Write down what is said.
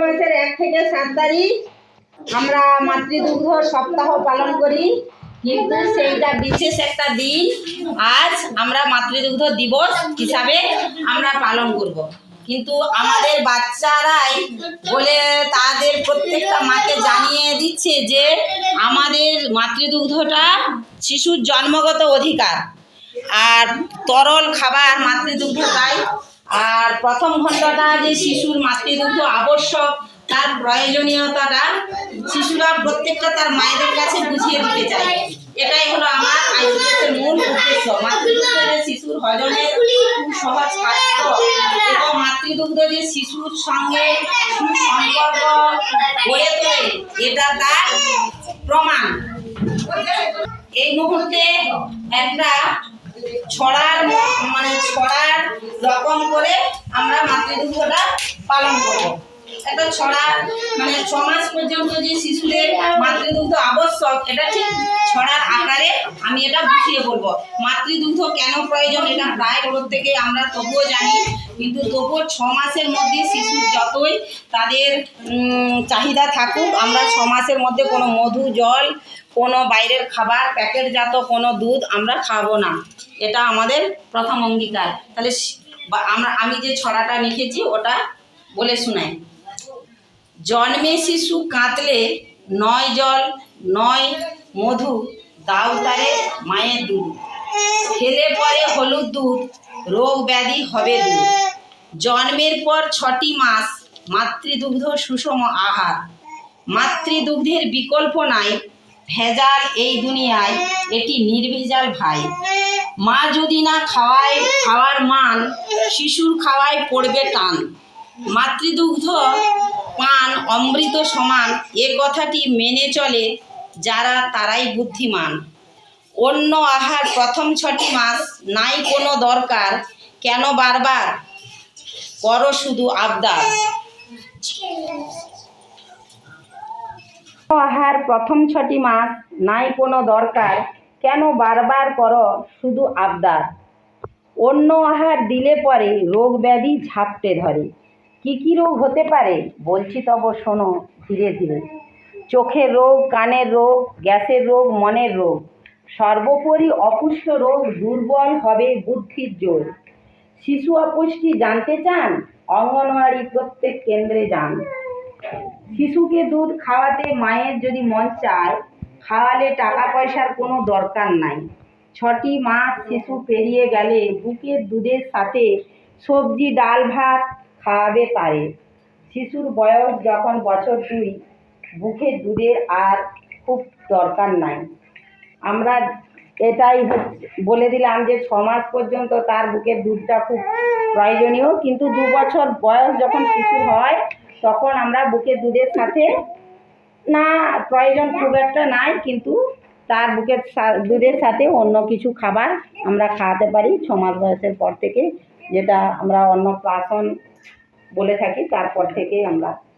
মাসের এক থেকে সাত তারিখ আমরা মাতৃদুগ্ধ সপ্তাহ পালন করি। কিন্তু সেইটা বিশেষ একটা দিন। আজ আমরা মাতৃদুগ্ধ দিবস হিসাবে আমরা পালন করব। কিন্তু আমাদের বাচ্চারাই বলে তাদের প্রত্যেকটা মাকে জানিয়ে দিচ্ছে যে আমাদের মাতৃদুগ্ধটা শিশুর জন্মগত অধিকার। আর তরল খাবার মাতৃদুগ্ধটাই আর প্রথম ঘন্টাটা যে শিশুর মাতৃদুগ্ধ আবশ্যক, তার প্রয়োজনীয়তাটা শিশুরা প্রত্যেকটা তার মায়েদের কাছে বুঝিয়ে দিতে চায়। এটাই হলো আমার আইসিডিএসের মূল উদ্দেশ্য। মাতৃদুগ্ধ যে শিশুর হজমের খুব সহজ এবং মাতৃদুগ্ধ যে শিশুর সঙ্গে সুসম্পর্ক গড়ে তোলে, এটা তার প্রমাণ। এই মুহূর্তে একটা ছড়ার মানে ছড়ার রকম করে আমরা মাতৃদুগ্ধটা পালন করব। ছড়া মানে ছ মাস পর্যন্ত যে শিশুদের মাতৃদুগ্ধ আবশ্যক, এটা ঠিক ছড়ার আকারে আমি এটা বুঝিয়ে বলব। মাতৃদুগ্ধ কেন প্রয়োজন, এটা প্রায় প্রত্যেকে আমরা তবুও জানি। কিন্তু তবুও ছ মাসের মধ্যে শিশুর যতই তাদের চাহিদা থাকুক, আমরা ছ মাসের মধ্যে কোনো মধু, জল, কোনো বাইরের খাবার, প্যাকেটজাত কোনো দুধ আমরা খাব না। এটা আমাদের প্রথম অঙ্গীকার। তাহলে আমরা, আমি যে ছড়াটা লিখেছি, ওটা বলে শোনাই। জন্মে শিশু কাঁদলে নয় জল, নয় মধু, দাও তারে মায়ের দুধ। খেলে পরে হলুদ দুধ, রোগ ব্যাধি হবে দুধ। জন্মের পর ছটি মাস মাতৃদুগ্ধ সুষম আহার। মাতৃদুগ্ধের বিকল্প নাই, ভেজাল এই দুনিয়ায়, এটি নির্ভেজাল ভাই। মা যদি না খাওয়ায়, খাওয়ার মান শিশুর খাওয়ায় পড়বে টান। মাতৃদুগ্ধ অমৃত সমান, এ কথাটি মেনে চলে যারা তারাই বুদ্ধিমান। অন্য আহার প্রথম ছটি মাস নাই কোনো দরকার, কেন বারবার? করো শুধু আবদার। আহার প্রথম ছটি মাস নাই কোনো দরকার, কেন বারবার করো শুধু আবদার? অন্য আহার দিলে পরে রোগ ব্যাধি ঝাপটে ধরে। কি কি রোগ হতে পারে? বলছি তব শোনো ধীরে ধীরে। চোখের রোগ, কানের রোগ, গ্যাসের রোগ, মনের রোগ। সর্বোপরি অপুষ্ট রোগ দুর্বল হবে বুদ্ধির জোর। শিশু অপুষ্টি জানতে চান? অঙ্গনওয়াড়ি প্রত্যেক কেন্দ্রে যান। শিশুকে দুধ খাওয়াতে মায়ের যদি মন চায়, খাওয়ালে টাকা পয়সার কোনো দরকার নাই। ছটি মাস শিশু পেরিয়ে গেলে বুকের দুধের সাথে সবজি, ডাল, ভাত খাওয়াবে তারে শিশুর বয়স যখন বছর দুই বুকের দুধের আর খুব দরকার নাই। আমরা এটাই বলে দিলাম যে ছ মাস পর্যন্ত তার বুকের দুধটা খুব প্রয়োজনীয়। কিন্তু দু বছর বয়স যখন শিশু হয়, তখন আমরা বুকের দুধের সাথে না, প্রয়োজন খুব একটা নাই, কিন্তু তার বুকের দুধের সাথে অন্য কিছু খাবার আমরা খাওয়াতে পারি। ছ মাস বয়সের পর থেকে, যেটা আমরা অন্নপ্রাশন বলে থাকি তারপর থেকে আমরা খাবার